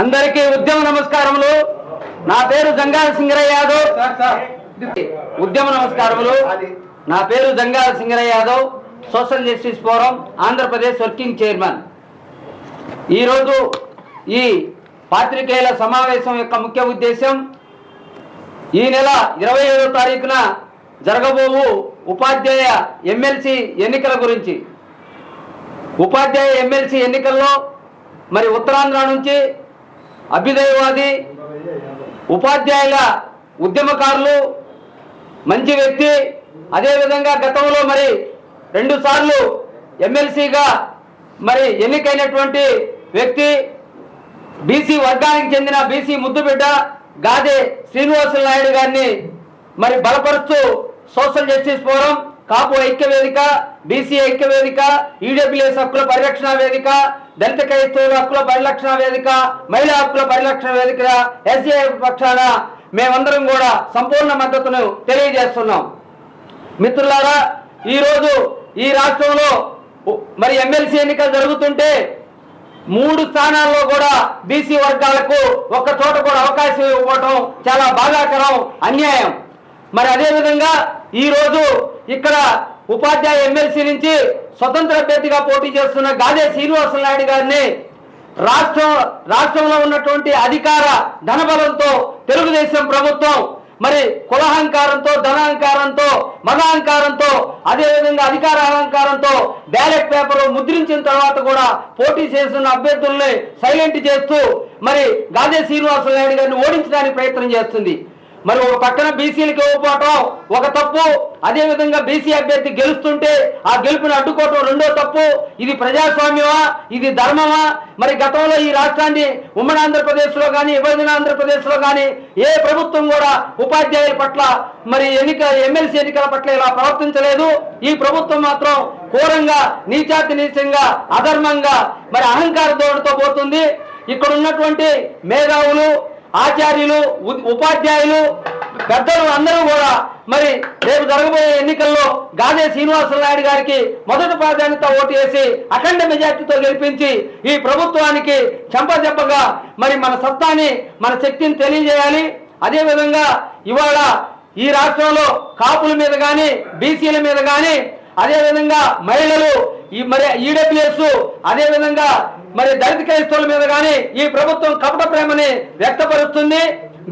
అందరికీ ఉద్యమ నమస్కారములు. నా పేరు జంగాల సింగరయ్య యాదవ్. ఉద్యమ నమస్కారములు. నా పేరు Jangala Singaraiah Yadav. Social justice forum Andhra Pradesh working chairman. ఈరోజు ఈ పాత్రికేయుల సమావేశం యొక్క ముఖ్య ఉద్దేశం ఈ నెల ఇరవై ఏడో తారీఖున జరగబోవు ఉపాధ్యాయ ఎమ్మెల్సీ ఎన్నికల గురించి. ఉపాధ్యాయ ఎమ్మెల్సీ ఎన్నికల్లో మరి ఉత్తరాంధ్ర నుంచి అభ్యుదయవాది ఉపాధ్యాయుల ఉద్యమకారులు మంచి వ్యక్తి అదేవిధంగా గతంలో మరి రెండు సార్లు ఎమ్మెల్సీగా మరి ఎన్నికైనటువంటి వ్యక్తి బీసీ వర్గానికి చెందిన బీసీ ముద్దుబిడ్డ గాదే శ్రీనివాసుల నాయుడు గారిని మరి బలపరుస్తూ సోషల్ జస్టిస్ ఫోరం కాపు ఐక్య వేదిక బీసీ ఐక్య వేదిక ఈడబ్ల్యూఎస్ హక్కుల పరిరక్షణ వేదిక దళిత క్రైస్తవుల హక్కుల పరిరక్షణ వేదిక మహిళా హక్కుల పరిరక్షణ వేదిక ఎస్ఏ పక్షాన మేమందరం కూడా సంపూర్ణ మద్దతును తెలియజేస్తున్నాం. మిత్రులారా ఈరోజు ఈ రాష్ట్రంలో మరి ఎమ్మెల్సీ ఎన్నికలు జరుగుతుంటే మూడు స్థానాల్లో కూడా బీసీ వర్గాలకు ఒక్క చోట కూడా అవకాశం ఇవ్వడం చాలా బాధాకరం అన్యాయం. మరి అదేవిధంగా ఈరోజు ఇక్కడ ఉపాధ్యాయ ఎమ్మెల్సీ నుంచి స్వతంత్ర అభ్యర్థిగా పోటీ చేస్తున్న గాదే శ్రీనివాస నాయుడు గారిని రాష్ట్రం రాష్ట్రంలో ఉన్నటువంటి అధికార ధనబలంతో తెలుగుదేశం ప్రభుత్వం మరి కులహంకారంతో ధనాహంకారంతో మతాహంకారంతో అదేవిధంగా అధికార అహంకారంతో బ్యాలెట్ పేపర్ ముద్రించిన తర్వాత కూడా పోటీ చేస్తున్న అభ్యర్థుల్ని సైలెంట్ చేస్తూ మరి గాదే శ్రీనివాస నాయుడు గారిని ఓడించడానికి ప్రయత్నం చేస్తుంది. మరి ఒక పక్కన బీసీలకు ఇవ్వకపోవటం ఒక తప్పు. అదే విధంగా బీసీ అభ్యర్థి గెలుస్తుంటే ఆ గెలుపుని అడ్డుకోవటం రెండో తప్పు. ఇది ప్రజాస్వామ్యమా? ఇది ధర్మమా? మరి గతంలో ఈ రాష్ట్రాన్ని ఉమ్మడి ఆంధ్రప్రదేశ్లో కానీ విభజన ఆంధ్రప్రదేశ్లో కానీ ఏ ప్రభుత్వం కూడా ఉపాధ్యాయుల పట్ల మరి ఎన్నిక ఎమ్మెల్సీ ఎన్నికల పట్ల ఇలా ప్రవర్తించలేదు. ఈ ప్రభుత్వం మాత్రం ఘోరంగా నీచాతి నీచంగా అధర్మంగా మరి అహంకార ధోరణితో పోతుంది. ఇక్కడ ఉన్నటువంటి మేధావులు ఆచార్యులు ఉపాధ్యాయులు పెద్దలు అందరూ కూడా మరి రేపు జరగబోయే ఎన్నికల్లో గాదే శ్రీనివాస నాయుడు గారికి మొదటి ప్రాధాన్యత ఓటు వేసి అఖండ మెజార్టీతో గెలిపించి ఈ ప్రభుత్వానికి చెంపదెబ్బగా మరి మన సత్తాని మన శక్తిని తెలియజేయాలి. అదేవిధంగా ఇవాళ ఈ రాష్ట్రంలో కాపుల మీద కానీ బీసీల మీద కానీ అదేవిధంగా మహిళలు ఈ మరి ఈడబ్ల్యూఎస్ అదే విధంగా మరి దళిత క్రైస్తవుల మీద కానీ ఈ ప్రభుత్వం కపట ప్రేమని వ్యక్తపరుస్తుంది.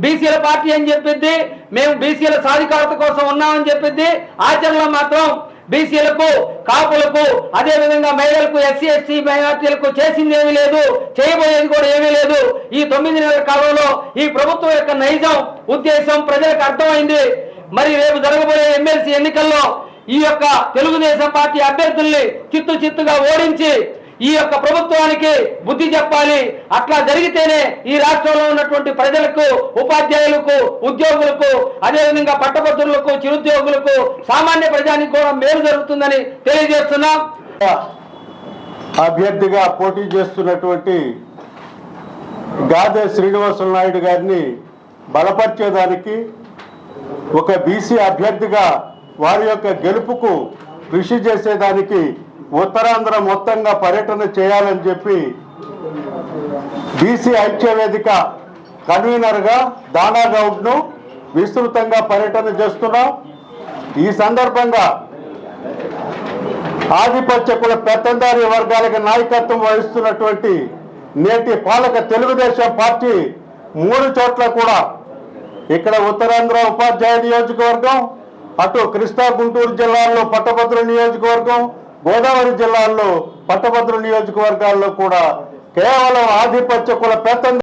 బీసీల పార్టీ అని చెప్పిద్ది? మేము బీసీల సాధికారత కోసం ఉన్నామని చెప్పిద్ది. ఆచరణలో మాత్రం బీసీలకు కాపులకు అదే విధంగా మహిళలకు ఎస్సీ ఎస్సీ మైనార్టీలకు చేసింది ఏమీ లేదు. చేయబోయేది కూడా ఏమీ లేదు. ఈ తొమ్మిది నెలల కాలంలో ఈ ప్రభుత్వం యొక్క నైజం ఉద్దేశం ప్రజలకు అర్థమైంది. మరి రేపు జరగబోయే ఎమ్మెల్సీ ఎన్నికల్లో ఈ యొక్క తెలుగుదేశం పార్టీ అభ్యర్థుల్ని చిత్తు చిత్తుగా ఓడించి ఈ యొక్క ప్రభుత్వానికి బుద్ధి చెప్పాలి. అట్లా జరిగితేనే ఈ రాష్ట్రంలో ఉన్నటువంటి ప్రజలకు ఉపాధ్యాయులకు ఉద్యోగులకు అదేవిధంగా పట్టభద్రులకు చిరుద్యోగులకు సామాన్య ప్రజానికి కూడా మేలు జరుగుతుందని తెలియజేస్తున్నాం. అభ్యర్థిగా పోటీ చేస్తున్నటువంటి గాదే శ్రీనివాసుల నాయుడు గారిని బలపరిచేదానికి ఒక బీసీ అభ్యర్థిగా వారి యొక్క గెలుపుకు కృషి చేసేదానికి ఉత్తరాంధ్ర మొత్తంగా పర్యటన చేయాలని చెప్పి బీసీ ఐక్యవేదిక కన్వీనర్గా దానాగౌడ్ను విస్తృతంగా పర్యటన చేస్తున్నాం. ఈ సందర్భంగా ఆధిపత్య కుల పెత్తందారి వర్గాలకు నాయకత్వం వహిస్తున్నటువంటి నేటి పాలక తెలుగుదేశం పార్టీ మూడు చోట్ల కూడా ఇక్కడ ఉత్తరాంధ్ర ఉపాధ్యాయ నియోజకవర్గం అటు కృష్ణా గుంటూరు జిల్లాల్లో పట్టభద్ర నియోజకవర్గం గోదావరి జిల్లాల్లో పట్టభద్రుల నియోజకవర్గాల్లో కూడా కేవలం ఆధిపత్య కుల పెత్తందారి